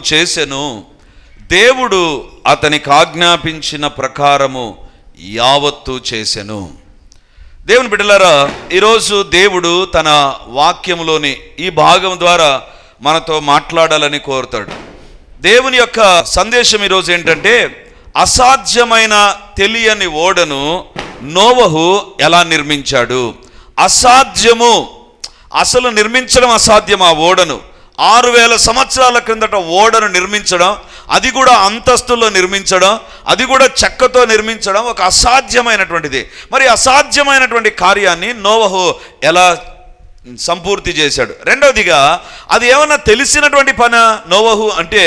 నోవహు చేసెను. దేవుడు అతనికి ఆజ్ఞాపించిన ప్రకారము యావత్తు చేసెను. దేవుని బిడ్డలారా ఈరోజు దేవుడు తన వాక్యములోని ఈ భాగం ద్వారా మనతో మాట్లాడాలని కోరుతాడు. దేవుని యొక్క సందేశం ఈరోజు ఏంటంటే అసాధ్యమైన తెలియని ఓడను నోవహు ఎలా నిర్మించాడు? అసాధ్యము అసలు నిర్మించడం అసాధ్యం ఆ ఓడను? ఆరు వేల సంవత్సరాల క్రిందట ఓడను నిర్మించడం అది కూడా అంతస్తుల్లో నిర్మించడం అది కూడా చెక్కతో నిర్మించడం ఒక అసాధ్యమైనటువంటిది. మరి అసాధ్యమైనటువంటి కార్యాన్ని నోవహు ఎలా సంపూర్తి చేశాడు? రెండవదిగా అది ఏమన్నా తెలిసినటువంటి పని నోవహు అంటే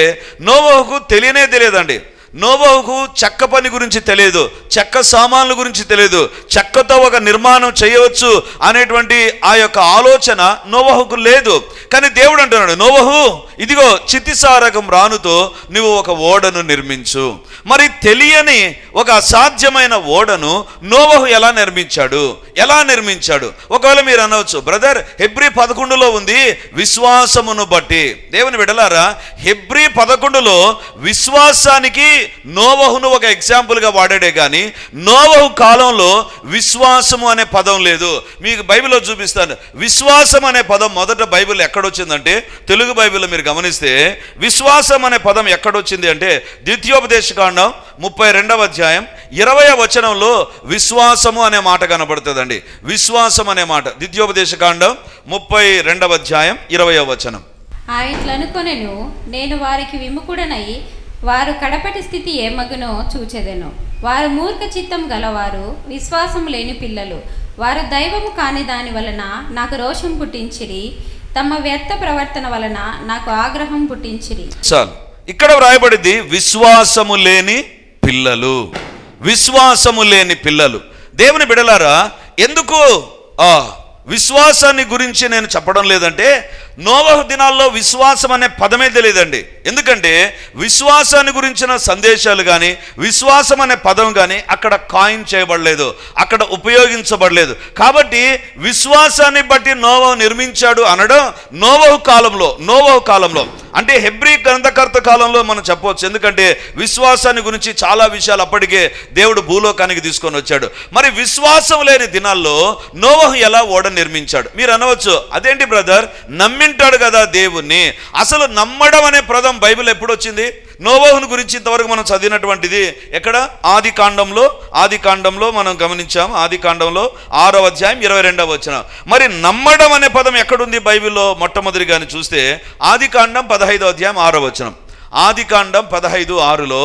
నోవహుకు తెలియనే తెలియదండి. నోవహుకు చెక్క పని గురించి తెలియదు చెక్క సామాన్ల గురించి తెలియదు చెక్కతో ఒక నిర్మాణం చేయవచ్చు అనేటువంటి ఆ యొక్క ఆలోచన నోవహుకు లేదు. కానీ దేవుడు అంటున్నాడు నోవహు ఇదిగో చితిసారకం రానుతో నువ్వు ఒక ఓడను నిర్మించు. మరి తెలియని ఒక అసాధ్యమైన ఓడను నోవహు ఎలా నిర్మించాడు? ఎలా నిర్మించాడు? ఒకవేళ మీరు అనవచ్చు బ్రదర్ హెబ్రి పదకొండులో ఉంది విశ్వాసమును బట్టి. దేవుని విడలారా హెబ్రి పదకొండులో విశ్వాసానికి నోవహును ఒక ఎగ్జాంపుల్గా వాడాడే కానీ నోవహు కాలంలో విశ్వాసము అనే పదం లేదు. మీకు బైబిల్లో చూపిస్తాను. విశ్వాసం అనే పదం మొదట బైబిల్ ఎక్కడొచ్చిందంటే తెలుగు బైబిల్లో మీరు గమనిస్తే విశ్వాసం అనే పదం ఎక్కడొచ్చింది అంటే ద్వితీయోపదేశకాండం ముప్పై రెండవ అధ్యాయం ఇరవై వచనంలో విశ్వాసము అనే మాట కనబడుతుందండి. విశ్వాసం అనే మాట. ద్వితీయోపదేశకాండం ముప్పై రెండవ అధ్యాయం ఇరవై వచనం. ఆయట్లనుకొనెను నేను వారికి విముఖుడనై వారు కడపటి స్థితి ఏమగునో చూచెదెను. వారు మూర్ఖ చిత్తం గలవారు విశ్వాసం లేని పిల్లలు. వారు దైవము కాని దాని వలన నాకు రోషం పుట్టించిరి. తమ వ్యర్థ ప్రవర్తన వలన నాకు ఆగ్రహం పుట్టించిరి. చాలు. ఇక్కడ వ్రాయబడింది విశ్వాసము లేని పిల్లలు. విశ్వాసము లేని పిల్లలు. దేవుని బిడలారా ఎందుకు ఆ విశ్వాసాన్ని గురించి నేను చెప్పడం లేదంటే నోవహ దినాల్లో విశ్వాసం అనే పదమే తెలియదండి. ఎందుకంటే విశ్వాసాన్ని గురించిన సందేశాలు కానీ విశ్వాసం అనే పదం కానీ అక్కడ కాయిన్ చేయబడలేదు అక్కడ ఉపయోగించబడలేదు. కాబట్టి విశ్వాసాన్ని బట్టి నోవహు నిర్మించాడు అనడం నోవహు కాలంలో నోవహు కాలంలో. అంటే హెబ్రీ గ్రంథకర్త కాలంలో మనం చెప్పవచ్చు. ఎందుకంటే విశ్వాసాన్ని గురించి చాలా విషయాలు అప్పటికే దేవుడు భూలోకానికి తీసుకొని వచ్చాడు. మరి విశ్వాసం లేని దినాల్లో నోవహు ఎలా ఓడ నిర్మించాడు? మీరు అనవచ్చు అదేంటి బ్రదర్? నమ్మి నమ్మింటాడు కదా దేవుణ్ణి. అసలు నమ్మడం అనే పదం బైబిల్ ఎప్పుడు వచ్చింది నోవహుని గురించి ఇంతవరకు మనం చదివినటువంటిది ఎక్కడ? ఆది కాండంలో ఆది కాండంలో మనం గమనించాం. ఆది కాండంలో ఆరో అధ్యాయం ఇరవై రెండవ వచ్చిన మరి నమ్మడం అనే పదం ఎక్కడుంది బైబిల్లో మొట్టమొదటిగాని చూస్తే? ఆది కాండం పదహైదో అధ్యాయం ఆరో వచనం. ఆది కాండం పదహైదు ఆరులో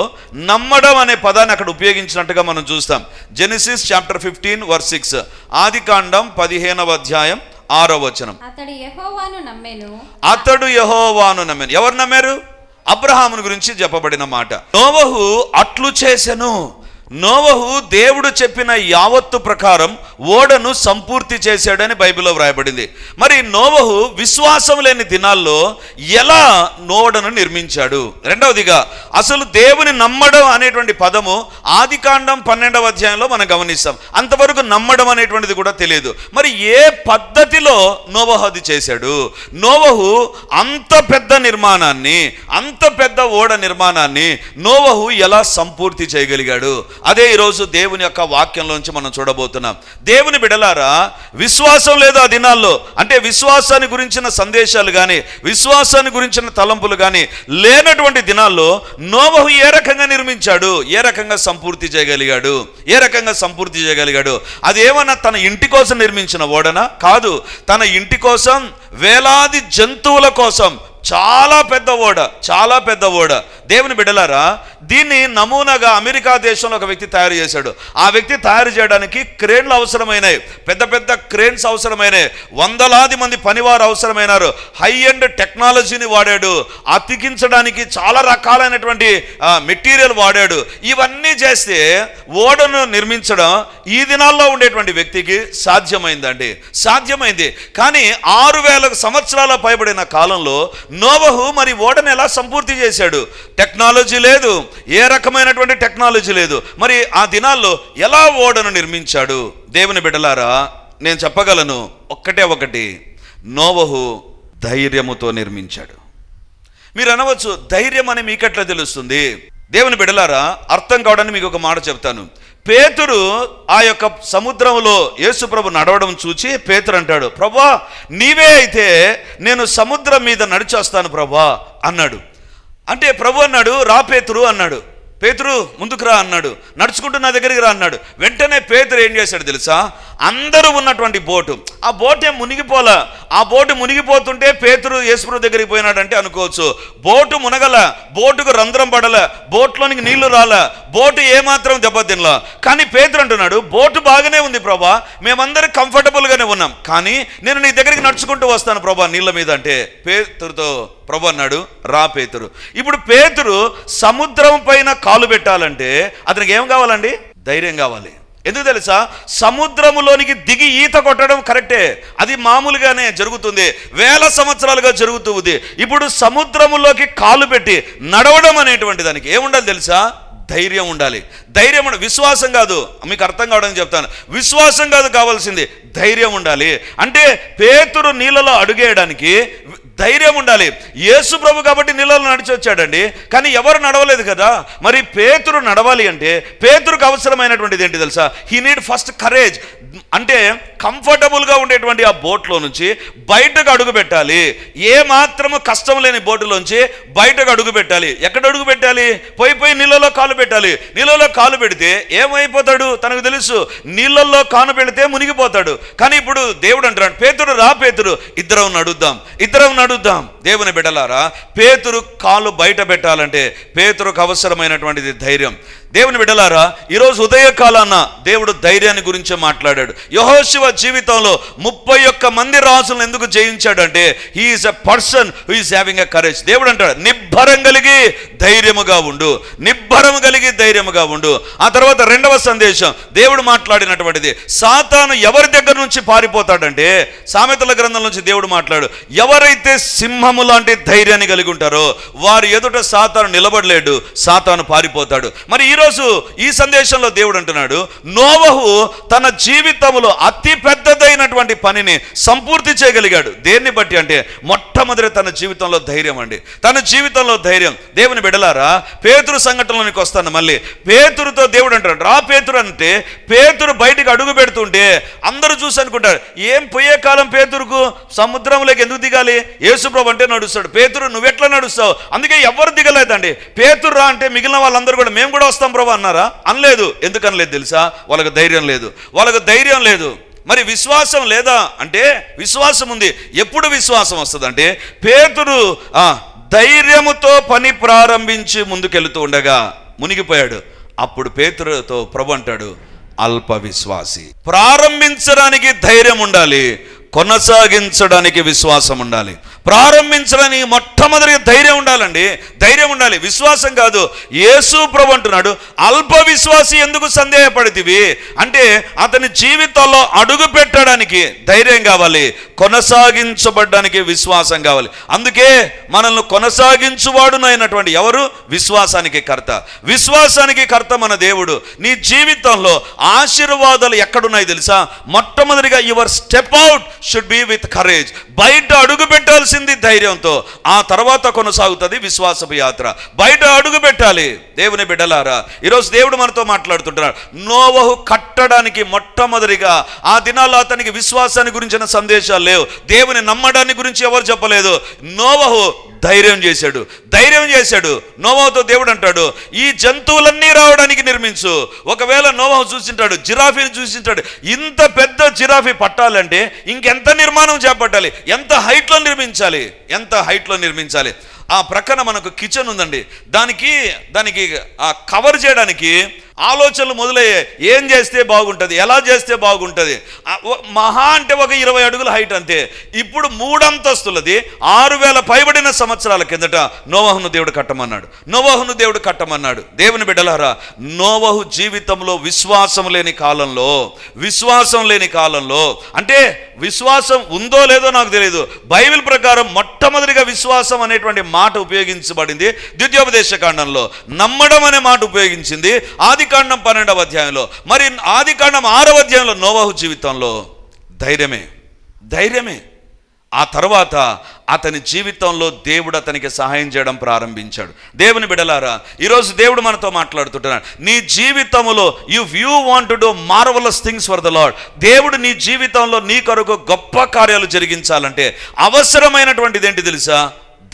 నమ్మడం అనే పదాన్ని అక్కడ ఉపయోగించినట్టుగా మనం చూస్తాం. Genesis chapter fifteen verse six. ఆది కాండం పదిహేనవ అధ్యాయం ఆరో వచనం. అతడు యెహోవాను నమ్మెను. అతడు యహోవాను నమ్మాను. ఎవరు నమ్మారు? అబ్రహామును గురించి చెప్పబడిన మాట. నోవహు అట్లు చేసెను. నోవహు దేవుడు చెప్పిన యావత్తు ప్రకారం ఓడను సంపూర్తి చేశాడని బైబిల్లో వ్రాయబడింది. మరి నోవహు విశ్వాసం లేని దినాల్లో ఎలా నోడను నిర్మించాడు? రెండవదిగా అసలు దేవుని నమ్మడం అనేటువంటి పదము ఆదికాండం పన్నెండవ అధ్యాయంలో మనం గమనిస్తాం. అంతవరకు నమ్మడం అనేటువంటిది కూడా తెలియదు. మరి ఏ పద్ధతిలో నోవహు అది చేశాడు? నోవహు అంత పెద్ద నిర్మాణాన్ని అంత పెద్ద ఓడ నిర్మాణాన్ని నోవహు ఎలా సంపూర్తి చేయగలిగాడు? అదే ఈరోజు దేవుని యొక్క వాక్యంలోంచి మనం చూడబోతున్నాం. దేవుని బిడలారా విశ్వాసం లేదు ఆ దినాల్లో. అంటే విశ్వాసాన్ని గురించిన సందేశాలు కానీ విశ్వాసాన్ని గురించిన తలంపులు కానీ లేనటువంటి దినాల్లో నోవహు ఏ రకంగా నిర్మించాడు? ఏ రకంగా సంపూర్తి చేయగలిగాడు? ఏ రకంగా సంపూర్తి చేయగలిగాడు? అది ఏమన్నా తన ఇంటి కోసం నిర్మించిన ఓడనా? కాదు. తన ఇంటి కోసం వేలాది జంతువుల కోసం చాలా పెద్ద ఓడ చాలా పెద్ద ఓడ. దేవుని బిడ్డలారా దీన్ని నమూనాగా అమెరికా దేశంలో ఒక వ్యక్తి తయారు చేశాడు. ఆ వ్యక్తి తయారు చేయడానికి క్రేన్లు అవసరమైనాయి పెద్ద పెద్ద క్రేన్స్ అవసరమైనాయి వందలాది మంది పనివారు అవసరమైనారు. హై ఎండ్ టెక్నాలజీని వాడాడు అతికించడానికి చాలా రకాలైనటువంటి మెటీరియల్ వాడాడు. ఇవన్నీ చేస్తే ఓడను నిర్మించడం ఈ దినాల్లో ఉండేటువంటి వ్యక్తికి సాధ్యమైందండి. సాధ్యమైంది. కానీ ఆరు వేల సంవత్సరాల పైబడిన కాలంలో నోవహు మరి ఓడను ఎలా సంపూర్తి చేశాడు? టెక్నాలజీ లేదు. ఏ రకమైనటువంటి టెక్నాలజీ లేదు. మరి ఆ దినాల్లో ఎలా ఓడను నిర్మించాడు? దేవుని బిడ్డలారా నేను చెప్పగలను. ఒక్కటే ఒకటి. నోవహు ధైర్యముతో నిర్మించాడు. మీరు అనవచ్చు ధైర్యం అని మీకెట్లా తెలుస్తుంది? దేవుని బిడలారా అర్థం కావడానికి మీకు ఒక మాట చెప్తాను. పేతురు ఆ యొక్క సముద్రంలో యేసుప్రభు నడవడం చూచి పేతురు అంటాడు ప్రభా నీవే అయితే నేను సముద్రం మీద నడిచొస్తాను ప్రభా అన్నాడు. అంటే ప్రభు అన్నాడు రా పేతురు అన్నాడు. పేతురు ముందుకు రా అన్నాడు. నడుచుకుంటూ నా దగ్గరికి రా అన్నాడు. వెంటనే పేతురు ఏం చేశాడు తెలుసా? అందరూ ఉన్నటువంటి బోటు. ఆ బోటు ఏం మునిగిపోలా? ఆ బోటు మునిగిపోతుంటే పేతురు యేసుప్రభు దగ్గరికి పోయినాడంటే అనుకోవచ్చు. బోటు మునగల బోటుకు రంధ్రం పడల బోట్లోనికి నీళ్ళు రాల బోటు ఏమాత్రం దెబ్బతినలా. కానీ పేతురు అంటున్నాడు బోటు బాగానే ఉంది ప్రభా. మేమందరం కంఫర్టబుల్గానే ఉన్నాం. కానీ నేను నీ దగ్గరికి నడుచుకుంటూ వస్తాను ప్రభా నీళ్ళ మీద. అంటే పేతురుతో ప్రభు అన్నాడు రా పేతురు. ఇప్పుడు పేతురు సముద్రం పైన కాలు పెట్టాలంటే అతనికి ఏం కావాలండి? ధైర్యం కావాలి. ఎందుకు తెలుసా? సముద్రములోనికి దిగి ఈత కొట్టడం కరెక్టే. అది మామూలుగానే జరుగుతుంది. వేల సంవత్సరాలుగా జరుగుతుంది ఇప్పుడు సముద్రములోకి కాలు పెట్టి నడవడం అనేటువంటి దానికి ఏముండాలి తెలుసా? ధైర్యం ఉండాలి. ధైర్యం విశ్వాసం కాదు. మీకు అర్థం కావడం చెప్తాను. విశ్వాసం కాదు కావాల్సింది ధైర్యం ఉండాలి. అంటే పేతురు నీళ్ళలో అడుగేయడానికి ధైర్యం ఉండాలి. యేసు ప్రభు కాబట్టి నీళ్ళలో నడిచి వచ్చాడండి. కానీ ఎవరు నడవలేదు కదా? మరి పేతురు నడవాలి అంటే పేతురుకు అవసరమైనటువంటిది ఏంటి తెలుసా? హీ నీడ్ ఫస్ట్ కరేజ్ అంటే కంఫర్టబుల్గా ఉండేటువంటి ఆ బోట్లో నుంచి బయటకు అడుగు పెట్టాలి. ఏ మాత్రము కష్టం లేని బోటులోంచి బయటకు అడుగు పెట్టాలి. ఎక్కడ అడుగు పెట్టాలి? పోయి పోయి నీళ్ళలో కాలు పెట్టాలి. నీళ్ళలో కాలు పెడితే ఏమైపోతాడు? తనకు తెలుసు. నీళ్ళల్లో కాను పెడితే మునిగిపోతాడు. కానీ ఇప్పుడు దేవుడు అంటారు పేతురు రా పేతురు ఇద్దరం నడుద్దాం. ఇద్దరం నడుద్దాం దేవుని బిడ్డలారా పేతురు కాలు బయట పెట్టాలంటే పేతురుకు అవసరమైనటువంటిది ధైర్యం. దేవుని విడలారా ఈరోజు ఉదయకాలాన దేవుడు ధైర్యాన్ని గురించే మాట్లాడాడు. యహోశివ జీవితంలో ముప్పై ఒక్క మంది రాజులను ఎందుకు జయించాడంటే he is a person who is having a courage దేవుడు అంటాడు నిబ్బరం కలిగి ధైర్యముగా ఉండు నిబ్బరం కలిగి ధైర్యముగా ఉండు. ఆ తర్వాత రెండవ సందేశం దేవుడు మాట్లాడినటువంటిది సాతాను ఎవరి దగ్గర నుంచి పారిపోతాడంటే సామెతల గ్రంథం నుంచి దేవుడు మాట్లాడు ఎవరైతే సింహము లాంటి ధైర్యాన్ని కలిగి ఉంటారో వారి ఎదుట సాతాను నిలబడలేడు సాతాను పారిపోతాడు. మరి ఈరోజు ఈ సందేశంలో దేవుడు అంటున్నాడు నోవహు తన జీవితంలో అతి పెద్దదైనటువంటి పనిని సంపూర్తి చేయగలిగాడు. దేన్ని బట్టి అంటే మొట్టమొదటి తన జీవితంలో ధైర్యం అండి. తన జీవితంలో ధైర్యం. దేవుని బిడలారా పేతురు సంఘటనలోనికి వస్తాను మళ్ళీ. పేతురుతో దేవుడు అంటాడు రా పేతురు అంటే పేతురు బయటికి అడుగు పెడుతుంటే అందరూ చూసి అనుకుంటారు ఏం పోయే కాలం పేతురుకు? సముద్రంలోకి ఎందుకు దిగాలి? యేసుప్రభు అంటే నడుస్తాడు. పేతురు నువ్వెట్లా నడుస్తావు? అందుకే ఎవరు దిగలేదండి. పేతురు రా అంటే మిగిలిన వాళ్ళందరూ కూడా మేము కూడా వస్తాం ప్రభు అన్నారా? అనలేదు. ఎందుకనలేదు తెలుసా? వాళ్ళకి ధైర్యం లేదు. వాళ్ళకి ధైర్యం లేదు. మరి విశ్వాసం లేదా? అంటే విశ్వాసం ఉంది. ఎప్పుడు విశ్వాసం వస్తుందంటే పేతుడు ఆ, ధైర్యముతో పని ప్రారంభించి ముందుకెళ్తూ ఉండగా మునిగిపోయాడు. అప్పుడు పేతుడుతో ప్రభు అంటాడు అల్ప విశ్వాసి ప్రారంభించడానికి ధైర్యం ఉండాలి. కొనసాగించడానికి విశ్వాసం ఉండాలి. ప్రారంభించడానికి మొట్టమొదటిగా ధైర్యం ఉండాలండి. ధైర్యం ఉండాలి. విశ్వాసం కాదు. యేసు ప్రభు అంటున్నాడు అల్ప విశ్వాసి ఎందుకు సందేహపడితివి? అంటే అతని జీవితంలో అడుగు పెట్టడానికి ధైర్యం కావాలి. కొనసాగించబడ్డానికి విశ్వాసం కావాలి. అందుకే మనల్ని కొనసాగించువాడునైనటువంటి ఎవరు? విశ్వాసానికి కర్త. విశ్వాసానికి కర్త మన దేవుడు. నీ జీవితంలో ఆశీర్వాదాలు ఎక్కడున్నాయి తెలుసా? మొట్టమొదటిగా your step out should be with courage. బయట అడుగు పెట్టాల్సింది ధైర్యంతో ఆ తర్వాత కొనసాగుతుంది విశ్వాసపు యాత్ర. బయట అడుగు పెట్టాలి దేవుని బిడ్డలారా. ఈరోజు దేవుడు మనతో మాట్లాడుతుంటున్నాడు. నోవహు కట్టడానికి మొట్టమొదటిగా ఆ దినాల్లో అతనికి విశ్వాసాన్ని గురించిన సందేశాలు లేవు. దేవుని నమ్మడాన్ని గురించి ఎవరు చెప్పలేదు. నోవహు ధైర్యం చేశాడు. ధైర్యం చేశాడు. నోవాతో దేవుడు అంటాడు ఈ జంతువులన్నీ రావడానికి నిర్మించు. ఒకవేళ నోవాహు చూసింటాడు జిరాఫీని చూసింటాడు ఇంత పెద్ద జిరాఫీ పట్టాలంటే ఇంకెంత నిర్మాణం చేపట్టాలి? ఎంత హైట్లో నిర్మించాలి? ఎంత హైట్లో నిర్మించాలి? ఆ ప్రక్కన మనకు కిచెన్ ఉందండి. దానికి దానికి ఆ కవర్ చేయడానికి ఆలోచనలు మొదలయ్యాయి ఏం చేస్తే బాగుంటుంది ఎలా చేస్తే బాగుంటుంది మహా అంటే ఒక ఇరవై అడుగుల హైట్ అంతే. ఇప్పుడు మూడంతస్తులది ఆరు వేల పైబడిన సంవత్సరాల కిందట నోవహును దేవుడు కట్టమన్నాడు. నోవహును దేవుడు కట్టమన్నాడు. దేవుని బిడ్డలారా నోవహు జీవితంలో విశ్వాసం లేని కాలంలో విశ్వాసం లేని కాలంలో అంటే విశ్వాసం ఉందో లేదో నాకు తెలియదు బైబిల్ ప్రకారం మొట్టమొదటిగా విశ్వాసం అనేటువంటి మాట ఉపయోగించబడింది ద్వితీయోపదేశ కాండంలో. నమ్మడం అనే మాట ఉపయోగించింది ఆది కాండం పన్నెండవ అధ్యాయంలో. మరి ఆది కాండం ఆరవ అధ్యాయంలో నోవాహు జీవితంలో ధైర్యమే ధైర్యమే. ఆ తర్వాత అతని జీవితంలో దేవుడు అతనికి సహాయం చేయడం ప్రారంభించాడు. దేవుని బిడలారా ఈరోజు దేవుడు మనతో మాట్లాడుతుంటున్నాడు. నీ జీవితంలో if you want to do marvellous things for the Lord దేవుడు నీ జీవితంలో నీ కొరకు గొప్ప కార్యాలు జరిగించాలంటే అవసరమైనటువంటిది ఏంటి తెలుసా?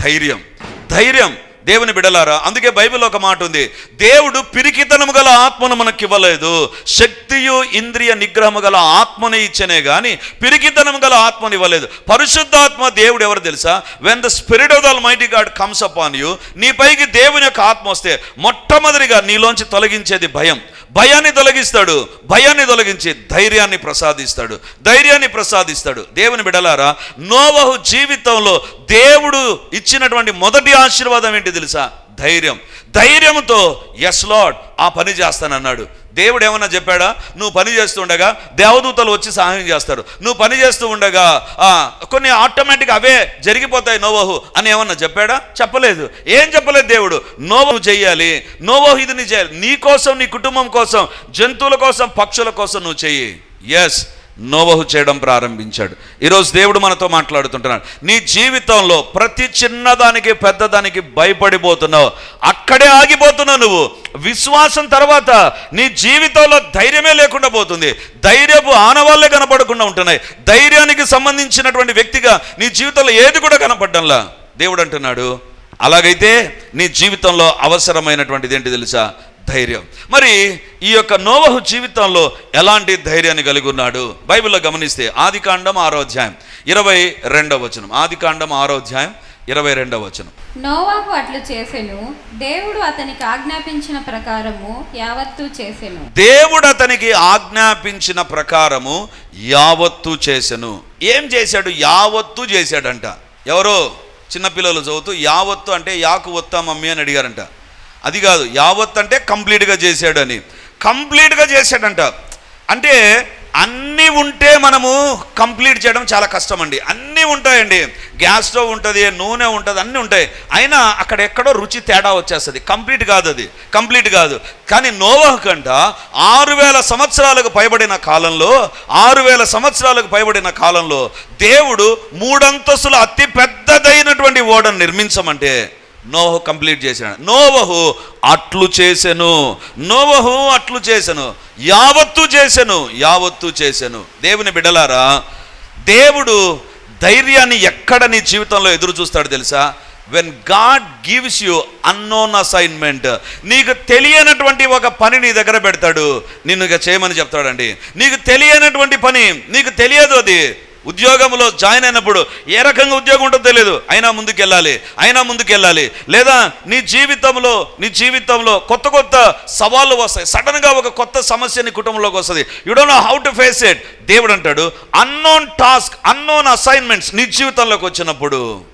ధైర్యం. ధైర్యం. దేవుని బిడలారా అందుకే బైబిల్ ఒక మాట ఉంది. దేవుడు పిరికితనము గల ఆత్మను మనకివ్వలేదు. శక్తియు ఇంద్రియ నిగ్రహము గల ఆత్మని ఇచ్చనే కానీ పిరికితనము గల ఆత్మని ఇవ్వలేదు. పరిశుద్ధాత్మ దేవుడు ఎవరు తెలుసా? When the spirit of the mighty God comes on you నీ పైకి దేవుని యొక్క ఆత్మ వస్తే మొట్టమొదటిగా నీలోంచి తొలగించేది భయం. భయాన్ని తొలగిస్తాడు. భయాన్ని తొలగించి ధైర్యాన్ని ప్రసాదిస్తాడు. ధైర్యాన్ని ప్రసాదిస్తాడు. దేవుని బిడలారా నోవహు జీవితంలో దేవుడు ఇచ్చినటువంటి మొదటి ఆశీర్వాదం ఏంటి తెలుసా? ధైర్యం. ధైర్యంతో ఎస్ లాడ్ ఆ పని చేస్తానన్నాడు. దేవుడు ఏమన్నా చెప్పాడా? నువ్వు పని చేస్తూ ఉండగా దేవదూతలు వచ్చి సహాయం చేస్తారు. నువ్వు పని చేస్తూ ఉండగా కొన్ని ఆటోమేటిక్ అవే జరిగిపోతాయి నోవహు అని ఏమన్నా చెప్పాడా? చెప్పలేదు. ఏం చెప్పలేదు దేవుడు? నోవహు చెయ్యాలి. నోవహు ఇది నీ చేయాలి. నీ కోసం నీ కుటుంబం కోసం జంతువుల కోసం పక్షుల కోసం నువ్వు చెయ్యి. ఎస్ నోవహు చేయడం ప్రారంభించాడు. ఈరోజు దేవుడు మనతో మాట్లాడుతుంటున్నాడు. నీ జీవితంలో ప్రతి చిన్నదానికి పెద్దదానికి భయపడిపోతున్నావు. అక్కడే ఆగిపోతున్నావు నువ్వు. విశ్వాసం తర్వాత నీ జీవితంలో ధైర్యమే లేకుండా పోతుంది. ధైర్యపు ఆనవాళ్ళే కనపడకుండా ఉంటున్నాయి. ధైర్యానికి సంబంధించినటువంటి వ్యక్తిగా నీ జీవితంలో ఏది కూడా కనపడ్డంలా? దేవుడు అంటున్నాడు. అలాగైతే నీ జీవితంలో అవసరమైనటువంటిది ఏంటి తెలుసా? ధైర్యం. మరి ఈ యొక్క నోవహు జీవితంలో ఎలాంటి ధైర్యాన్ని కలిగి ఉన్నాడు? బైబిల్లో గమనిస్తే ఆది కాండం ఆరో అధ్యాయం ఇరవై రెండవ వచనం. ఆది కాండం ఆరో అధ్యాయం ఇరవై రెండవ వచనం. నోవాహు అట్లు చేసెను దేవుడు అతనికి ఆజ్ఞాపించిన ప్రకారము యావత్తు చేసెను. దేవుడు అతనికి ఆజ్ఞాపించిన ప్రకారము యావత్తు చేసెను. ఏం చేశాడు? యావత్తు చేశాడంట. ఎవరో? చిన్నపిల్లలు చదువుతూ యావత్తు అంటే యాకు వత్తా మమ్మీ అని అడిగారంట. అది కాదు యావత్ అంటే కంప్లీట్గా చేశాడని. అని కంప్లీట్గా చేశాడంట. అంటే అన్నీ ఉంటే మనము కంప్లీట్ చేయడం చాలా కష్టం అండి అన్నీ ఉంటాయండి. గ్యాస్ స్టవ్ ఉంటుంది నూనె ఉంటుంది అన్నీ ఉంటాయి. అయినా అక్కడ ఎక్కడో రుచి తేడా వచ్చేస్తుంది. కంప్లీట్ కాదు అది. కంప్లీట్ కాదు. కానీ నోవహ్ కంట ఆరు వేల సంవత్సరాలకు పైబడిన కాలంలో ఆరు వేల సంవత్సరాలకు పైబడిన కాలంలో దేవుడు మూడంతస్తుల అతి పెద్దదైనటువంటి ఓడను నిర్మించమంటే నోవహు కంప్లీట్ చేశాడు. నోవహు అట్లు చేసెను. నోవహు అట్లు చేసెను. యావత్తు చేసెను. యావత్తు చేశాను దేవుని బిడలారా దేవుడు ధైర్యాన్ని ఎక్కడ నీ జీవితంలో ఎదురు చూస్తాడు తెలుసా? When God gives you unknown assignment నీకు తెలియనటువంటి ఒక పని నీ దగ్గర పెడతాడు. నిన్ను ఇక చేయమని చెప్తాడండి. నీకు తెలియనటువంటి పని నీకు తెలియదు అది. ఉద్యోగంలో జాయిన్ అయినప్పుడు ఏ రకంగా ఉద్యోగం ఉంటుందో తెలియదు అయినా ముందుకెళ్ళాలి అయినా ముందుకెళ్ళాలి. లేదా నీ జీవితంలో నీ జీవితంలో కొత్త కొత్త సవాళ్ళు వస్తాయి. సడన్గా ఒక కొత్త సమస్య నీ కుటుంబంలోకి వస్తుంది. You don't know how to face it దేవుడు అంటాడు అన్నోన్ టాస్క్ అన్నోన్ అసైన్మెంట్స్ నీ జీవితంలోకి వచ్చినప్పుడు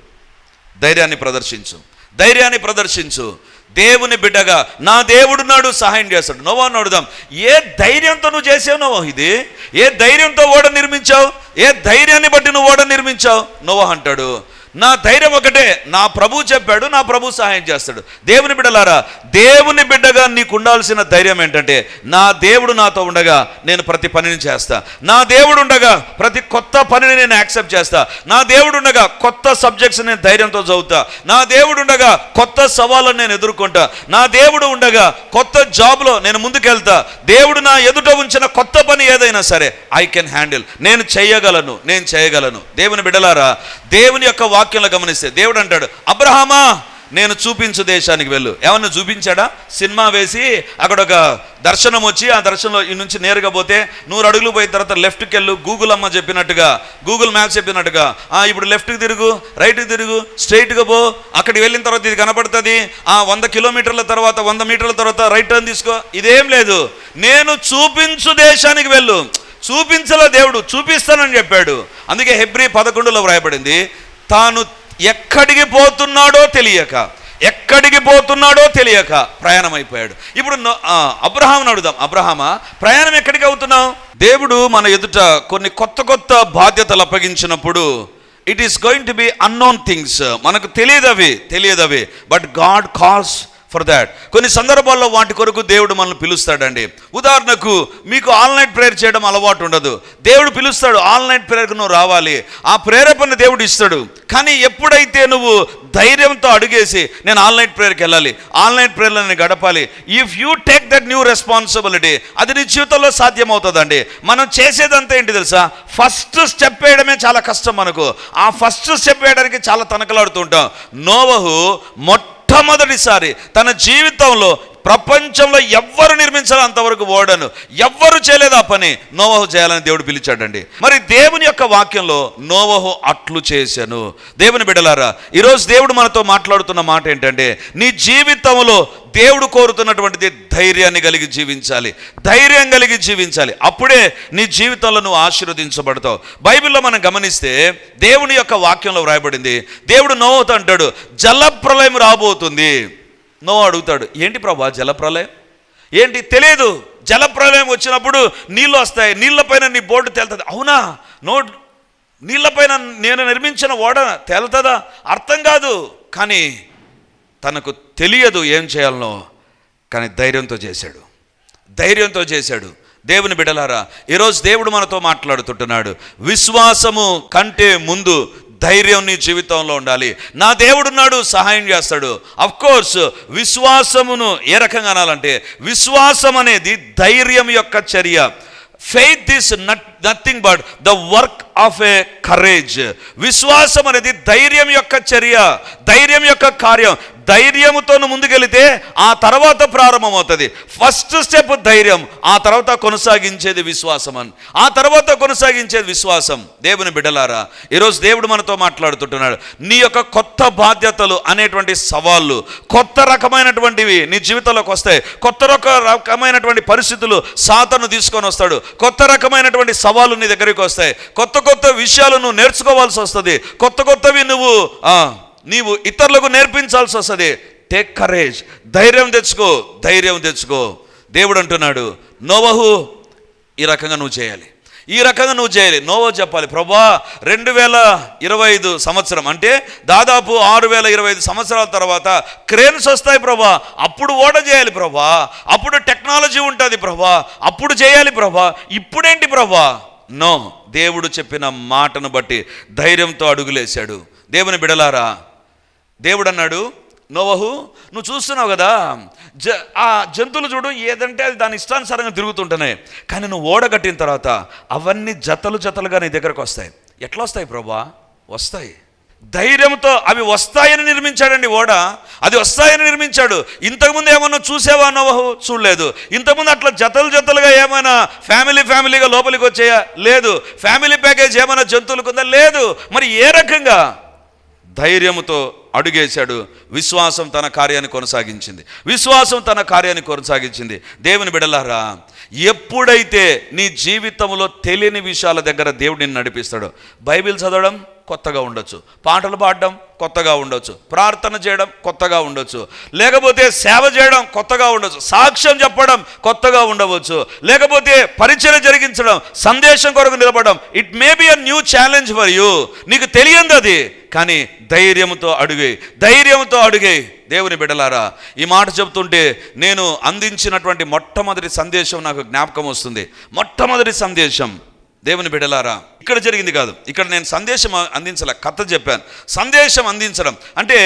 ధైర్యాన్ని ప్రదర్శించు. ధైర్యాన్ని ప్రదర్శించు. దేవుని బిడ్డగా నా దేవుడు నాడు సహాయం చేస్తాడు. నోవా నడుదాం ఏ ధైర్యంతో నువ్వు చేసావు నోవా ఇది? ఏ ధైర్యంతో ఓడ నిర్మించావు? ఏ ధైర్యాన్ని బట్టి నువ్వు ఓడ నిర్మించావు? నోవా అంటాడు. నా ధైర్యం ఒకటే నా ప్రభు చెప్పాడు నా ప్రభు సహాయం చేస్తాడు. దేవుని బిడ్డలారా దేవుని బిడ్డగా నీకు ఉండాల్సిన ధైర్యం ఏంటంటే నా దేవుడు నాతో ఉండగా నేను ప్రతి పనిని చేస్తా. నా దేవుడు ఉండగా ప్రతి కొత్త పనిని నేను యాక్సెప్ట్ చేస్తా. నా దేవుడు ఉండగా కొత్త సబ్జెక్ట్స్ నేను ధైర్యంతో చదువుతా. నా దేవుడు ఉండగా కొత్త సవాళ్ళను నేను ఎదుర్కొంటా. నా దేవుడు ఉండగా కొత్త జాబ్లో నేను ముందుకెళ్తా. దేవుడు నా ఎదుట ఉంచిన కొత్త పని ఏదైనా సరే ఐ కెన్ హ్యాండిల్ నేను చేయగలను నేను చేయగలను. దేవుని బిడలారా దేవుని యొక్క వాక్యంలో గమనిస్తే దేవుడు అంటాడు అబ్రహామా నేను చూపించు దేశానికి వెళ్ళు. ఏమన్నా చూపించాడా? సినిమా వేసి అక్కడ ఒక దర్శనం వచ్చి ఆ దర్శనంలో ఈ నుంచి నేరుగా పోతే నూరు అడుగులు పోయిన తర్వాత లెఫ్ట్కి వెళ్ళు గూగుల్ అమ్మ చెప్పినట్టుగా గూగుల్ మ్యాప్స్ చెప్పినట్టుగా ఆ ఇప్పుడు లెఫ్ట్కి తిరుగు రైట్కి తిరుగు స్ట్రైట్గా పో అక్కడికి వెళ్ళిన తర్వాత ఇది కనపడుతుంది ఆ వంద కిలోమీటర్ల తర్వాత వంద మీటర్ల తర్వాత రైట్ టర్న్ తీసుకో. ఇదేం లేదు. నేను చూపించు దేశానికి వెళ్ళు. చూపించలే దేవుడు చూపిస్తానని చెప్పాడు. అందుకే హెబ్రి పదకొండులో వ్రాయబడింది తాను ఎక్కడికి పోతున్నాడో తెలియక ఎక్కడికి పోతున్నాడో తెలియక ప్రయాణం అయిపోయాడు ఇప్పుడు నో- అబ్రహాంను అడుగుదాం. అబ్రహామా ప్రయాణం ఎక్కడికి అవుతున్నావు? దేవుడు మన ఎదుట కొన్ని కొత్త కొత్త బాధ్యతలు అప్పగించినప్పుడు it is going to be unknown things మనకు తెలియదవి తెలియదవి. But God calls for that కొన్ని సందర్భాల్లో వాటి కొరకు దేవుడు మనల్ని పిలుస్తాడండి. ఉదాహరణకు మీకు ఆల్ నైట్ ప్రేయర్ చేయడం అలవాటు ఉండదు. దేవుడు పిలుస్తాడు ఆల్ నైట్ ప్రేయర్కు నువ్వు రావాలి. ఆ ప్రేరేపణ దేవుడు ఇస్తాడు. కానీ ఎప్పుడైతే నువ్వు ధైర్యంతో అడుగేసి నేను ఆల్ నైట్ ప్రేయర్కి వెళ్ళాలి ఆల్ నైట్ ప్రేయర్లో నేను గడపాలి if you take that new responsibility అది నీ జీవితంలో సాధ్యమవుతుందండి. మనం చేసేదంతా ఏంటి తెలుసా? ఫస్ట్ స్టెప్ వేయడమే చాలా కష్టం మనకు. ఆ ఫస్ట్ స్టెప్ వేయడానికి చాలా తనకలాడుతూ ఉంటాం. నోవహు మొట్టమొదటిసారి తన జీవితంలో ప్రపంచంలో ఎవ్వరు నిర్మించాలి అంతవరకు ఓడను. ఎవ్వరు చేయలేదు ఆ పని. నోవహు చేయాలని దేవుడు పిలిచాడండి. మరి దేవుని యొక్క వాక్యంలో నోవహు అట్లు చేశాను. దేవుని బిడలారా ఈరోజు దేవుడు మనతో మాట్లాడుతున్న మాట ఏంటంటే నీ జీవితంలో దేవుడు కోరుతున్నటువంటిది ధైర్యాన్ని కలిగి జీవించాలి. ధైర్యం కలిగి జీవించాలి. అప్పుడే నీ జీవితంలో నువ్వు ఆశీర్వదించబడతావు. బైబిల్లో మనం గమనిస్తే దేవుని యొక్క వాక్యంలో వ్రాయబడింది దేవుడు నోవుతూ అంటాడు జలప్రలయం రాబోతుంది. నో అడుగుతాడు ఏంటి ప్రభా జలప్రలయం? ఏంటి తెలియదు జలప్రలయం వచ్చినప్పుడు నీళ్ళు వస్తాయి నీళ్ళపైన నీ బోర్డు తేలుతుంది. అవునా? నో నీళ్ళపైన నేను నిర్మించిన ఓడ తేలుతుందా? అర్థం కాదు. కానీ తనకు తెలియదు ఏం చేయాలనో కానీ ధైర్యంతో చేశాడు. ధైర్యంతో చేశాడు. దేవుని బిడలారా ఈరోజు దేవుడు మనతో మాట్లాడుతుంటున్నాడు. విశ్వాసము కంటే ముందు ధైర్యం నీ జీవితంలో ఉండాలి. నా దేవుడున్నాడు సహాయం చేస్తాడు. అఫ్ కోర్స్ విశ్వాసమును ఏ రకంగా అనాలంటే విశ్వాసం అనేది ధైర్యం యొక్క చర్య. Faith is not nothing but the work of a courage విశ్వాసం అనేది ధైర్యం యొక్క చర్య ధైర్యం యొక్క కార్యం. ధైర్యముతో ముందుకెళితే ఆ తర్వాత ప్రారంభమవుతుంది. ఫస్ట్ స్టెప్ ధైర్యం. ఆ తర్వాత కొనసాగించేది విశ్వాసం అని. ఆ తర్వాత కొనసాగించేది విశ్వాసం. దేవుని బిడ్డలారా ఈరోజు దేవుడు మనతో మాట్లాడుతుంటున్నాడు. నీ యొక్క కొత్త బాధ్యతలు అనేటువంటి సవాళ్ళు కొత్త రకమైనటువంటివి నీ జీవితంలోకి వస్తాయి. కొత్త రక రకమైనటువంటి పరిస్థితులు సాతను తీసుకొని వస్తాడు. కొత్త రకమైనటువంటి సవాళ్ళు నీ దగ్గరికి వస్తాయి. కొత్త కొత్త విషయాలు నువ్వు నేర్చుకోవాల్సి వస్తుంది. కొత్త కొత్తవి నువ్వు నీవు ఇతరులకు నేర్పించాల్సి వస్తుంది. టేక్ కరేజ్ ధైర్యం తెచ్చుకో. ధైర్యం తెచ్చుకో. దేవుడు అంటున్నాడు నోవహు ఈ రకంగా నువ్వు చేయాలి. ఈ రకంగా నువ్వు చేయాలి. నోవో చెప్పాలి ప్రభా రెండు వేల ఇరవై ఐదు సంవత్సరం అంటే దాదాపు ఆరు వేల ఇరవై ఐదు సంవత్సరాల తర్వాత క్రేన్స్ వస్తాయి ప్రభా. అప్పుడు ఓడ చేయాలి ప్రభా. అప్పుడు టెక్నాలజీ ఉంటుంది ప్రభా. అప్పుడు చేయాలి ప్రభా. ఇప్పుడేంటి ప్రభా? నో. దేవుడు చెప్పిన మాటను బట్టి ధైర్యంతో అడుగులేశాడు. దేవుని బిడలారా దేవుడు అన్నాడు నోవహు నువ్వు చూస్తున్నావు కదా జ ఆ జంతువులు చూడు ఏదంటే అది దాని ఇష్టానుసారంగా తిరుగుతుంటున్నాయి కానీ నువ్వు ఓడగట్టిన తర్వాత అవన్నీ జతలు జతలుగా నీ దగ్గరకు వస్తాయి. ఎట్లా వస్తాయి ప్రభా? వస్తాయి. ధైర్యంతో అవి వస్తాయని నిర్మించాడండి ఓడ. అది వస్తాయని నిర్మించాడు. ఇంతకుముందు ఏమన్నా చూసావా నోవహు? చూడలేదు. ఇంతకుముందు అట్లా జతలు జతలుగా ఏమైనా ఫ్యామిలీ ఫ్యామిలీగా లోపలికి వచ్చాయా? లేదు. ఫ్యామిలీ ప్యాకేజ్ ఏమైనా జంతువులకు ఉందా? లేదు. మరి ఏ రకంగా? ధైర్యముతో అడుగేశాడు. విశ్వాసం తన కార్యాన్ని కొనసాగించింది. విశ్వాసం తన కార్యాన్ని కొనసాగించింది. దేవుని బిడలారా ఎప్పుడైతే నీ జీవితంలో తెలియని విషయాల దగ్గర దేవుడిని నడిపిస్తాడో బైబిల్ చదవడం కొత్తగా ఉండొచ్చు. పాటలు పాడడం కొత్తగా ఉండొచ్చు. ప్రార్థన చేయడం కొత్తగా ఉండొచ్చు. లేకపోతే సేవ చేయడం కొత్తగా ఉండొచ్చు. సాక్ష్యం చెప్పడం కొత్తగా ఉండవచ్చు. లేకపోతే పరిచయం జరిగించడం సందేశం కొరకు నిలబడడం it may be a new challenge for you నీకు తెలియంది అది. కానీ ధైర్యంతో అడుగే. ధైర్యంతో అడుగే. దేవుని బిడలారా ఈ మాట చెప్తుంటే నేను అందించినటువంటి మొట్టమొదటి సందేశం నాకు జ్ఞాపకం వస్తుంది. మొట్టమొదటి సందేశం దేవుని బిడలారా ఇక్కడ జరిగింది కాదు. ఇక్కడ నేను సందేశం అందించాల కథ చెప్పాను. సందేశం అందించడం అంటే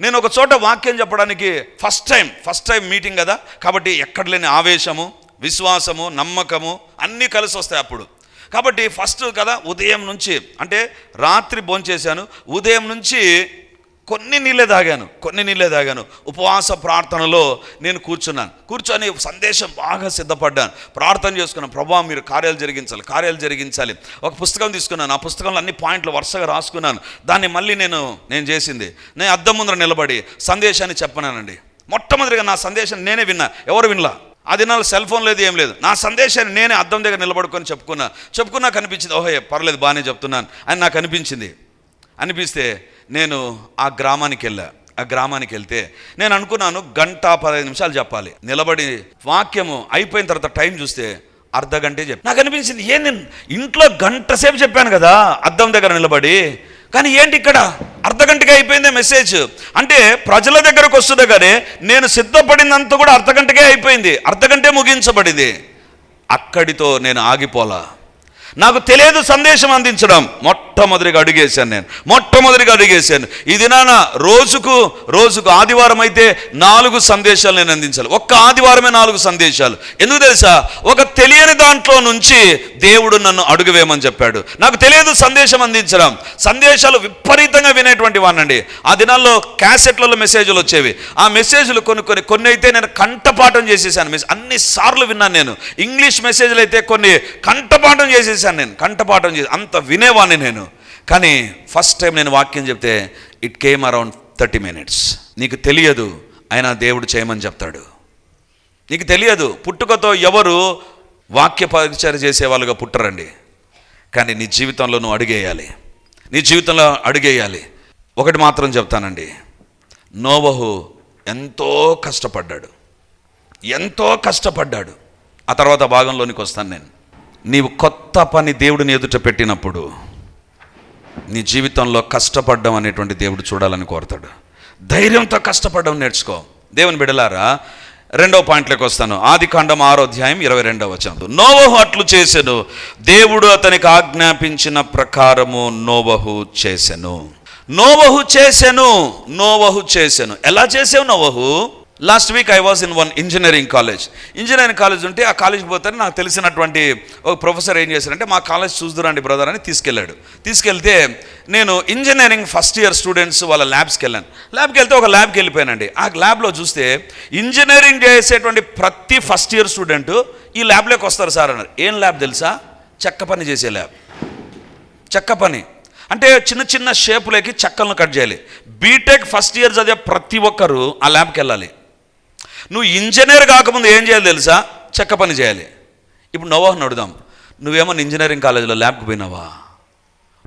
నేను ఒక చోట వాక్యం చెప్పడానికి first time first time meeting కదా. కాబట్టి ఎక్కడ లేని ఆవేశము విశ్వాసము నమ్మకము అన్నీ కలిసి వస్తాయి అప్పుడు. కాబట్టి ఫస్ట్ కదా ఉదయం నుంచి అంటే రాత్రి భోంచేశాను. ఉదయం నుంచి కొన్ని నీళ్ళే తాగాను కొన్ని నీళ్ళే తాగాను. ఉపవాస ప్రార్థనలో నేను కూర్చున్నాను. కూర్చొని సందేశం బాగా సిద్ధపడ్డాను. ప్రార్థన చేసుకున్నాను ప్రభా మీరు కార్యాలు జరిగించాలి కార్యాలు జరిగించాలి. ఒక పుస్తకం తీసుకున్నాను. ఆ పుస్తకంలో అన్ని పాయింట్లు వరుసగా రాసుకున్నాను. దాన్ని మళ్ళీ నేను నేను చేసింది నేను అద్దం ముందర నిలబడి సందేశాన్ని చెప్పనానండి. మొట్టమొదటిగా నా సందేశం నేనే విన్నా. ఎవరు వినలా? ఆ దినాలు సెల్ ఫోన్ లేదు ఏం లేదు. నా సందేశాన్ని నేనే అద్దం దగ్గర నిలబడుకొని చెప్పుకున్నా. చెప్పుకున్నా కనిపించింది ఓహే పర్లేదు బాగానే చెప్తున్నాను. అని నాకు అనిపించింది. అనిపిస్తే నేను ఆ గ్రామానికి వెళ్ళా. ఆ గ్రామానికి వెళ్తే నేను అనుకున్నాను గంట పదహైదు నిమిషాలు చెప్పాలి. నిలబడి వాక్యము అయిపోయిన తర్వాత టైం చూస్తే అర్ధ గంటే చెప్పి నాకు అనిపించింది ఏం నేను ఇంట్లో గంట సేపు చెప్పాను కదా అద్దం దగ్గర నిలబడి. కానీ ఏంటి ఇక్కడ? అర్ధగంటగా అయిపోయిందే మెసేజ్. అంటే ప్రజల దగ్గరకు వస్తుంది కానీ నేను సిద్ధపడినంత కూడా అర్ధగంటకే అయిపోయింది. అర్ధగంటే ముగించబడింది. అక్కడితో నేను ఆగిపోలా. నాకు తెలియదు సందేశం అందించడం. మొట్టమొదటిగా అడిగేశాను నేను. మొట్టమొదటిగా అడిగేశాను. ఇది నాన్న రోజుకు రోజుకు ఆదివారం అయితే నాలుగు సందేశాలు నేను అందించాలి. ఒక్క ఆదివారమే నాలుగు సందేశాలు. ఎందుకు తెలుసా? ఒక తెలియని దాంట్లో నుంచి దేవుడు నన్ను అడుగువేమని చెప్పాడు. నాకు తెలియదు సందేశం అందించడం. సందేశాలు విపరీతంగా వినేటువంటి వాడినండి. ఆ దినాల్లో క్యాసెట్లలో మెసేజ్లు వచ్చేవి. ఆ మెసేజ్లు కొన్ని కొన్ని కొన్ని అయితే నేను కంఠపాఠం చేసేసాను. మెస్ అన్ని సార్లు విన్నాను నేను. ఇంగ్లీష్ మెసేజ్లు అయితే కొన్ని కంఠపాఠం చేసేసాను. నేను కంఠపాఠం చేసి అంత వినేవాడిని నేను. కానీ ఫస్ట్ టైం నేను వాక్యం చెప్తే it came around thirty minutes నీకు తెలియదు అయినా దేవుడు చేయమని చెప్తాడు. నీకు తెలియదు పుట్టుకతో ఎవరు వాక్య పరిచయం చేసే వాళ్ళుగా పుట్టరండి. కానీ నీ జీవితంలో నువ్వు అడుగేయాలి. నీ జీవితంలో అడుగేయాలి. ఒకటి మాత్రం చెప్తానండి. నోవహు ఎంతో కష్టపడ్డాడు. ఎంతో కష్టపడ్డాడు. ఆ తర్వాత భాగంలోనికి వస్తాను నేను. నీవు కొత్త పని దేవుడిని ఎదుట పెట్టినప్పుడు నీ జీవితంలో కష్టపడ్డం అనేటువంటి దేవుడు చూడాలని కోరుతాడు. ధైర్యంతో కష్టపడడం నేర్చుకో. దేవుని బిడలారా రెండవ పాయింట్లోకి వస్తాను. ఆది కాండం ఆరో అధ్యాయం ఇరవై రెండవ వచనం. నోవహు అట్లు చేసెను. దేవుడు అతనికి ఆజ్ఞాపించిన ప్రకారము నోవహు చేసెను. నోవహు చేసెను. నోవహు చేశాను ఎలా చేసావు నోవహు? Last week I was in one engineering college engineering college ఉంటే ఆ కాలేజ్కి పోతే నాకు తెలిసినటువంటి ఒక ప్రొఫెసర్ ఏం చేశారంటే మా కాలేజ్ చూద్దురండి బ్రదర్ అని తీసుకెళ్ళాడు. తీసుకెళ్తే నేను ఇంజనీరింగ్ ఫస్ట్ ఇయర్ స్టూడెంట్స్ వాళ్ళ ల్యాబ్స్కి వెళ్ళాను. ల్యాబ్కి వెళ్తే ఒక ల్యాబ్కి వెళ్ళిపోయానండి. ఆ ల్యాబ్లో చూస్తే ఇంజనీరింగ్ చేసేటువంటి ప్రతి ఫస్ట్ ఇయర్ స్టూడెంట్ ఈ ల్యాబ్లోకి వస్తారు సార్ అన్నారు. ఏం ల్యాబ్ తెలుసా? చెక్క పని చేసే ల్యాబ్ చెక్క పని. అంటే చిన్న చిన్న షేపులకి చెక్కలను కట్ చేయాలి. బీటెక్ ఫస్ట్ ఇయర్ చదివే ప్రతి ఒక్కరు ఆ ల్యాబ్కి వెళ్ళాలి. నువ్వు ఇంజనీర్ కాకముందు ఏం చేయాలి తెలుసా? చెక్క పని చేయాలి. ఇప్పుడు నవ్వాహను అడుదాం నువ్వేమో ఇంజనీరింగ్ కాలేజీలో ల్యాబ్కి పోయినావా?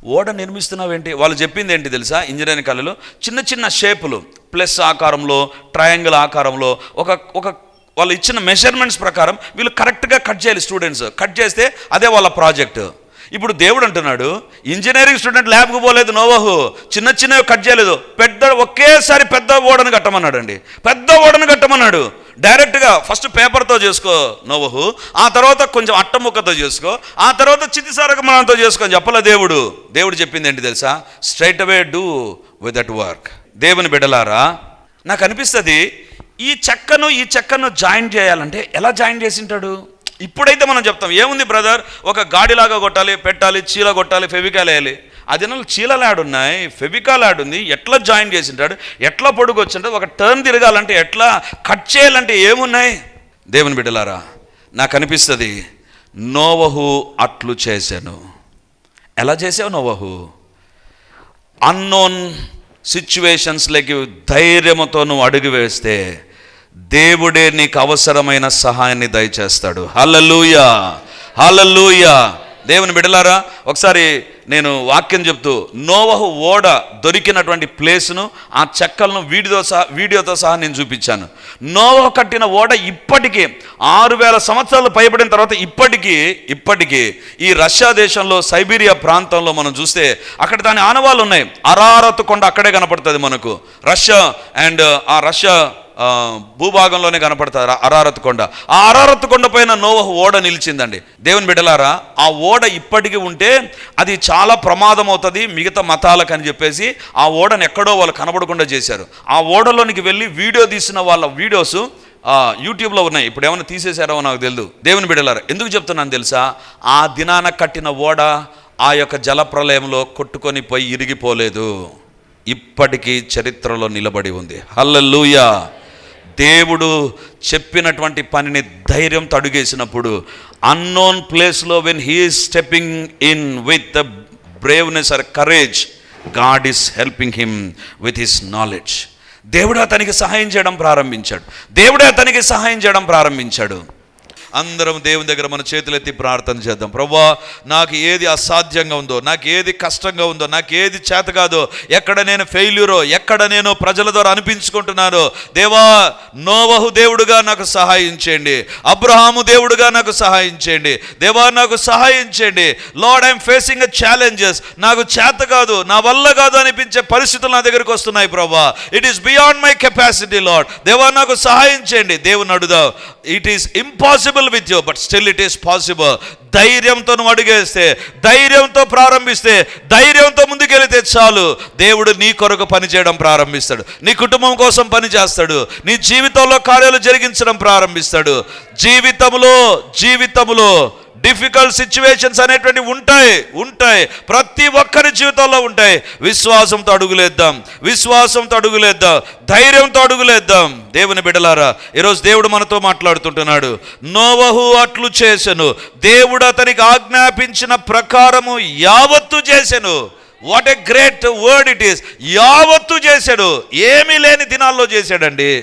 ఓడ నిర్మిస్తున్నావేంటి? వాళ్ళు చెప్పింది ఏంటి తెలుసా? ఇంజనీరింగ్ కాలేజీలో చిన్న చిన్న షేపులు ప్లస్ ఆకారంలో ట్రయాంగిల్ ఆకారంలో ఒక ఒక వాళ్ళు ఇచ్చిన మెజర్మెంట్స్ ప్రకారం వీళ్ళు కరెక్ట్గా కట్ చేయాలి స్టూడెంట్స్. కట్ చేస్తే అదే వాళ్ళ ప్రాజెక్ట్. ఇప్పుడు దేవుడు అంటున్నాడు ఇంజనీరింగ్ స్టూడెంట్ ల్యాబ్కి పోలేదు నోవహు చిన్న చిన్నవి కట్ చేయలేదు పెద్ద ఒకేసారి పెద్ద ఓడను కట్టమన్నాడు అండి పెద్ద ఓడను కట్టమన్నాడు. డైరెక్ట్గా ఫస్ట్ పేపర్తో చేసుకో నోవహు ఆ తర్వాత కొంచెం అట్టముక్కతో చేసుకో ఆ తర్వాత చితిసారకమనంతో చేసుకో అని చెప్పలే దేవుడు. దేవుడు చెప్పింది ఏంటి తెలుసా? Straight away do with that work దేవుని బిడలారా నాకు అనిపిస్తుంది ఈ చెక్కను ఈ చెక్కను జాయిన్ చేయాలంటే ఎలా జాయిన్ చేసింటాడు? ఇప్పుడైతే మనం చెప్తాం ఏముంది బ్రదర్? ఒక గాడిలాగా కొట్టాలి పెట్టాలి చీల కొట్టాలి ఫెవికాల్ వేయాలి. అది చీలలు ఆడున్నాయి ఫెవికాల్ ఆడుంది ఎట్లా జాయిన్ చేసింటాడు ఎట్లా పొడుగు ఒక టర్న్ తిరగాలంటే ఎట్లా కట్ చేయాలంటే ఏమున్నాయి? దేవుని బిడ్డలారా నాకు అనిపిస్తుంది నోవహు అట్లు చేశాను. ఎలా చేసావు నోవహు? అన్నోన్ సిచ్యువేషన్స్లోకి ధైర్యముతో నువ్వు అడుగు వేస్తే దేవుడే నీకు అవసరమైన సహాయాన్ని దయచేస్తాడు. హలలుయా హలలుయా దేవుని బిడలారా ఒకసారి నేను వాక్యం చెప్తూ నోవహు ఓడ దొరికినటువంటి ప్లేస్ను ఆ చెక్కలను వీడియో సహా వీడియోతో సహా నేను చూపించాను. నోవహు కట్టిన ఓడ ఇప్పటికీ ఆరు వేల సంవత్సరాలు పైబడిన తర్వాత ఇప్పటికీ ఇప్పటికీ ఈ రష్యా దేశంలో సైబీరియా ప్రాంతంలో మనం చూస్తే అక్కడ దాని ఆనవాళ్ళు ఉన్నాయి. అరారత్ కొండ అక్కడే కనపడుతుంది మనకు. రష్యా అండ్ ఆ రష్యా భూభాగంలోనే కనపడతారు అరారత్ కొండ. ఆ అరారత్ కొండ పైన నోవహ ఓడ నిలిచిందండి. దేవుని బిడ్డలారా ఆ ఓడ ఇప్పటికీ ఉంటే అది చాలా ప్రమాదం అవుతుంది మిగతా మతాలకు అని చెప్పేసి ఆ ఓడను ఎక్కడో వాళ్ళు కనబడకుండా చేశారు. ఆ ఓడలోనికి వెళ్ళి వీడియో తీసిన వాళ్ళ వీడియోస్ యూట్యూబ్లో ఉన్నాయి. ఇప్పుడు ఏమైనా తీసేశారో నాకు తెలియదు దేవుని బిడలారా ఎందుకు చెప్తున్నాను తెలుసా? ఆ దినాన కట్టిన ఓడ ఆ యొక్క జలప్రలయంలో కొట్టుకొని పోయి ఇరిగిపోలేదు. ఇప్పటికీ చరిత్రలో నిలబడి ఉంది. హల్లెలూయా! దేవుడు చెప్పినటువంటి పనిని ధైర్యంతో అడుగేసినప్పుడు అన్నోన్ ప్లేస్లో when he stepping in with the braveness or courage God is helping him with his knowledge దేవుడు అతనికి సహాయం చేయడం ప్రారంభించాడు. దేవుడే అతనికి సహాయం చేయడం ప్రారంభించాడు. అందరం దేవుని దగ్గర మన చేతులెత్తి ప్రార్థన చేద్దాం. ప్రభా నాకు ఏది అసాధ్యంగా ఉందో నాకు ఏది కష్టంగా ఉందో నాకు ఏది చేత కాదో ఎక్కడ నేను ఫెయిల్యూరో ఎక్కడ నేను ప్రజల ద్వారా అనిపించుకుంటున్నానో దేవా నోవహు దేవుడుగా నాకు సహాయం చేయండి. అబ్రహాము దేవుడుగా నాకు సహాయం చేయండి. దేవా నాకు సహాయం చేయండి. Lord I'm facing a challenges. నాకు చేత కాదు నా వల్ల కాదు అనిపించే పరిస్థితులు నా దగ్గరికి వస్తున్నాయి ప్రభా it is beyond my capacity Lord దేవా నాకు సహాయం చేయండి. దేవుని అడుదా it is impossible with you but still it is possible ధైర్యంతో నువ్వు అడిగేస్తే ధైర్యంతో ప్రారంభిస్తే ధైర్యంతో ముందుకెళితే చాలు. దేవుడు నీ కొరకు పనిచేయడం ప్రారంభిస్తాడు. నీ కుటుంబం కోసం పని చేస్తాడు. నీ జీవితంలో కార్యాలు జరిగించడం ప్రారంభిస్తాడు. జీవితంలో జీవితంలో డిఫికల్ట్ సిచ్యువేషన్స్ అనేటువంటివి ఉంటాయి ఉంటాయి. ప్రతి ఒక్కరి జీవితంలో ఉంటాయి. విశ్వాసంతో అడుగులేద్దాం విశ్వాసంతో అడుగులేద్దాం ధైర్యంతో అడుగులేద్దాం. దేవుని బిడలారా ఈరోజు దేవుడు మనతో మాట్లాడుతుంటున్నాడు. నోవహు అట్లు చేసెను దేవుడు అతనికి ఆజ్ఞాపించిన ప్రకారము యావత్తు చేసెను. What a great word it is యావత్తు చేశాడు ఏమీ లేని దినాల్లో చేశాడండి.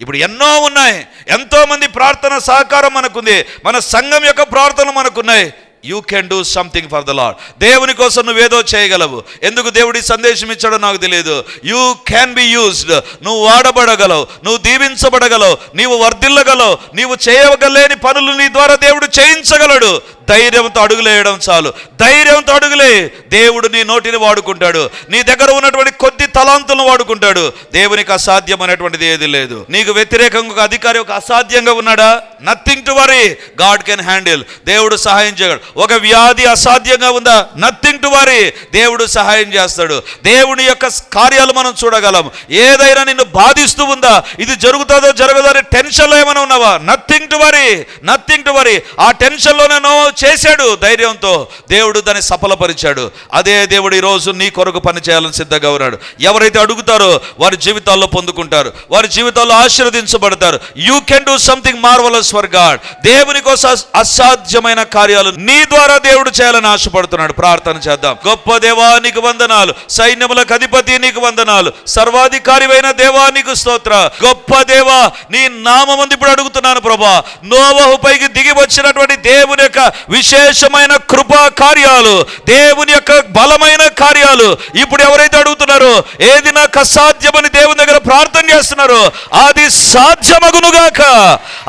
ఇప్పుడు ఎన్నో ఉన్నాయి. ఎంతోమంది ప్రార్థన సహకారం మనకుంది. మన సంఘం యొక్క ప్రార్థన మనకున్నాయి. You can do something for the Lord దేవుని కోసం నువ్వేదో చేయగలవు. ఎందుకు దేవుడి సందేశం ఇచ్చాడో నాకు తెలియదు. యూ క్యాన్ బి యూస్డ్ నువ్వు వాడబడగలవు. నువ్వు దీవించబడగలవు. నీవు వర్ధిల్లగలవు. నీవు చేయగలేని పనులు నీ ద్వారా దేవుడు చేయించగలడు. ధైర్యంతో అడుగులేయడం చాలు. ధైర్యంతో అడుగులే. దేవుడు నీ నోటిని వాడుకుంటాడు. నీ దగ్గర ఉన్నటువంటి కొద్ది తలాంతులను వాడుకుంటాడు. దేవునికి అసాధ్యం అనేటువంటిది ఏది లేదు. నీకు వ్యతిరేకంగా ఒక అధికారి ఒక అసాధ్యంగా ఉన్నాడా? Nothing to worry God can handle దేవుడు సహాయం చేయగలడు. ఒక వ్యాధి అసాధ్యంగా ఉందా? నథింగ్ టు వరీ దేవుడు సహాయం చేస్తాడు. దేవుని యొక్క కార్యాలు మనం చూడగలం. ఏదైనా నిన్ను బాధిస్తూ ఉందా? ఇది జరుగుతుందో? జరగదో? అనే టెన్షన్లో ఏమైనా ఉన్నావా? Nothing to worry nothing to worry ఆ టెన్షన్లోనే నో చేశాడు ధైర్యంతో. దేవుడు దాన్ని సఫలపరిచాడు. అదే దేవుడు ఈరోజు నీ కొరకు పని చేయాలని సిద్ధంగా ఉన్నాడు. ఎవరైతే అడుగుతారో వారి జీవితాల్లో పొందుకుంటారు. వారి జీవితాల్లో ఆశీర్వదించబడతారు. You can do something marvellous for God దేవుని కోసం అసాధ్యమైన కార్యాలు నీ ద్వారా దేవుడు చేయాలని ఆశపడుతున్నాడు. ప్రార్థన చేద్దాం. గొప్ప దేవా నీకు వందనాలు. సైన్యములకు అధిపతి నీకు వందనాలు. సర్వాధికారివైన దేవా నీకు స్తోత్ర. గొప్ప దేవా నీ నామమంది ఇప్పుడు అడుగుతున్నాను ప్రభా. నోవహు పైకి దిగి వచ్చినటువంటి దేవుని యొక్క విశేషమైన కృపా కార్యాలు దేవుని యొక్క బలమైన కార్యాలు. ఇప్పుడు ఎవరైతే అడుగుతున్నారో ఏది నాకు అసాధ్యమని దేవుని దగ్గర ప్రార్థన చేస్తున్నారో అది సాధ్యమగునుగాక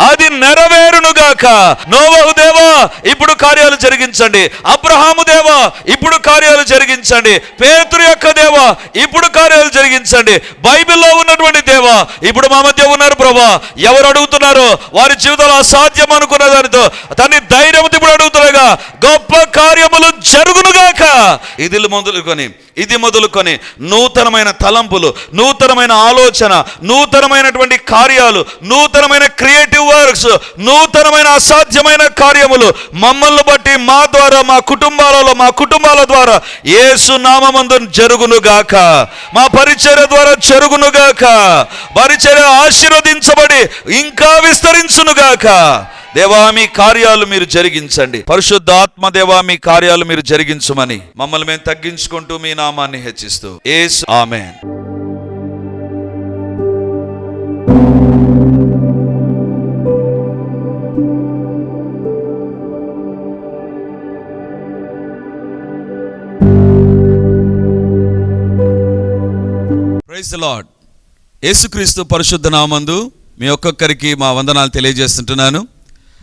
అది నెరవేరునుగాక. నోవహు దేవా ఇప్పుడు కార్యాలు జరిగించండి. అబ్రహాము దేవా ఇప్పుడు కార్యాలు జరిగించండి. పేతురు యొక్క దేవా ఇప్పుడు కార్యాలు జరిగించండి. బైబిల్లో ఉన్నటువంటి దేవా ఇప్పుడు మా మధ్య ఉన్నారు ప్రభా. ఎవరు అడుగుతున్నారో వారి జీవితంలో అసాధ్యం అనుకున్న దానితో దాన్ని ధైర్యంతో ఇప్పుడు అడుగుతున్నాగా గొప్ప కార్యములు జరుగునుగాక. ఇది మొదలుకొని ఇది మొదలుకొని నూతనమైన తలంపులు నూతనమైన ఆలోచన నూతనమైనటువంటి కార్యాలు నూతనమైన క్రియేటివ్ వర్క్స్ నూతనమైన అసాధ్యమైన కార్యములు మమ్మల్ని బట్టి మా ద్వారా మా కుటుంబాలలో మా కుటుంబాల ద్వారా ఏసు నామందు జరుగునుగాక. మా పరిచర్య ద్వారా జరుగునుగాక. పరిచర్య ఆశీర్వదించబడి ఇంకా విస్తరించునుగాక. దేవా మీ కార్యాలు మీరు జరిగించండి. పరిశుద్ధాత్మ దేవా మీ కార్యాలు మీరు జరిగించమని మమ్మల్ని మేము తగ్గించుకుంటూ మీ నామాన్ని హెచ్చిస్తూ. Yes amen. ప్రైజ్ లాడ్ యేసుక్రీస్తు పరిశుద్ధ నామందు మీ ఒక్కొక్కరికి మా వందనాలు తెలియజేస్తుంటున్నాను.